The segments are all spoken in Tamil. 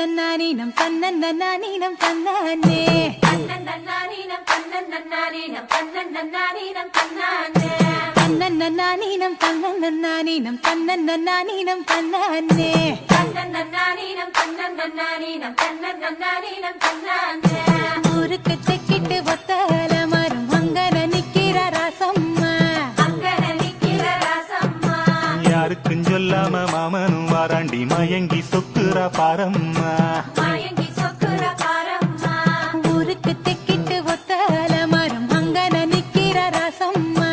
தன்னன்னீனம் தன்னானே தன்னன்னானீனம் தன்னன்னானீனம் தன்னன்னானீனம் தன்னானே தன்னன்னீனம் தன்னன்னீனம் தன்னன்னீனம் தன்னானே தன்னன்னானீனம் தன்னன்னானீனம் தன்னன்னானீனம் தன்னானே ஊருக்கு தெக்கிட்டு ஒத்தல சொக்குறா பாரம்மா. ஊருக்கு தெக்கிட்டு ஒத்தல மரம் அங்கன நிக்கிற ராசம்மா.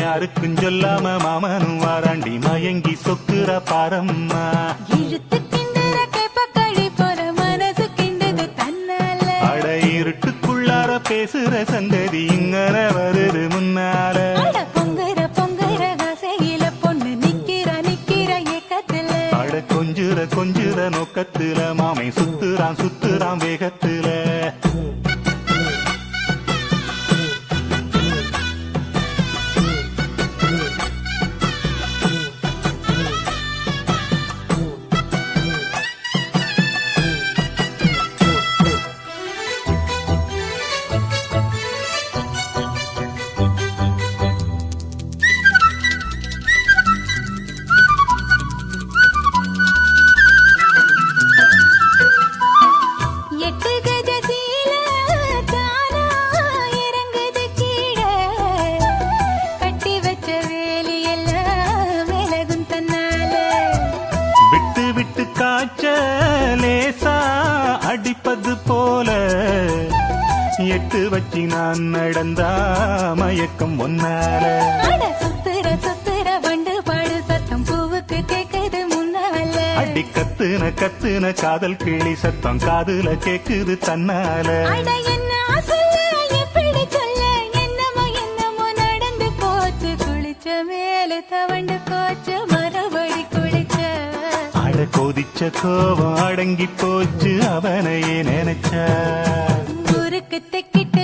யாருக்கும் சொல்லாம மாமனும் வாராண்டி மயங்கி சொக்குறா பாரம்மா. இழுத்து கிண்டுற கேப்பக்களி போற மனசு கிண்டுது தன்னால. அட இருட்டுக்குள்ளார பேசுற சந்ததி இங்கன வருது முன்னால. கொஞ்சுற கொஞ்சுற நோக்கத்துல மாமை சுத்துறான் சுத்துறான் வேகத்து எட்டு வச்சு நான் நடந்தா மயக்கம் ஒன்னால சுத்துற சுத்துற வண்டு பாடு சத்தம் பூவுக்கு கேக்குது முன்னால. அடி கத்துன கத்துன காதல் கிளி சத்தம் காதுல கேக்குது தன்னால. என்ன கொதிச்ச கோபம் அடங்கி போச்சு. அவனையே நினைச்ச. ஊருக்கு தெக்கிட்டு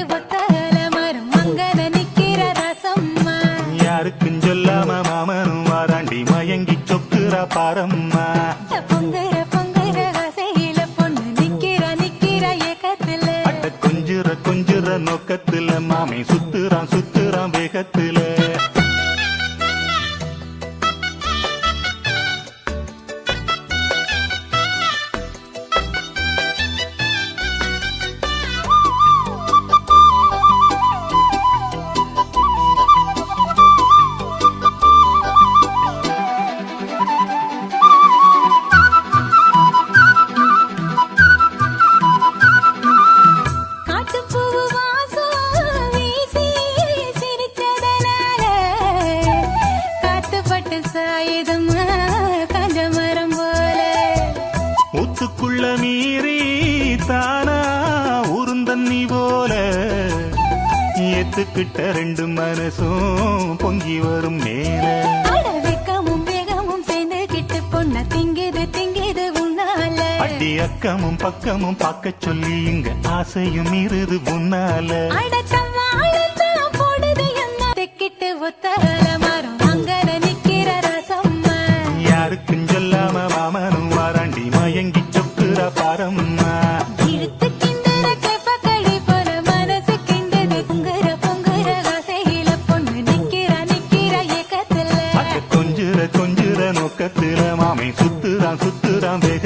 ஊத்துக்குள்ள மீறி தானா உருந்தண்ணி போல. ஏத்துக்கிட்ட ரெண்டு மனசும் பொங்கி வரும் மேல. வெக்கமும் வேகமும் சேர்ந்து கிட்டு பொண்ண திங்குது திங்குது உன்னால. அடி அக்கமும் பக்கமும் பார்க்க சொல்லி இங்க ஆசையும் இருது முன்னால அடக்கம்மா அழுத்தம் போடுது என்ன தெக்கிட்டு ஒத்தல பக்கத்துல அட மாமை சுத்துறான் சுத்துறான் வேக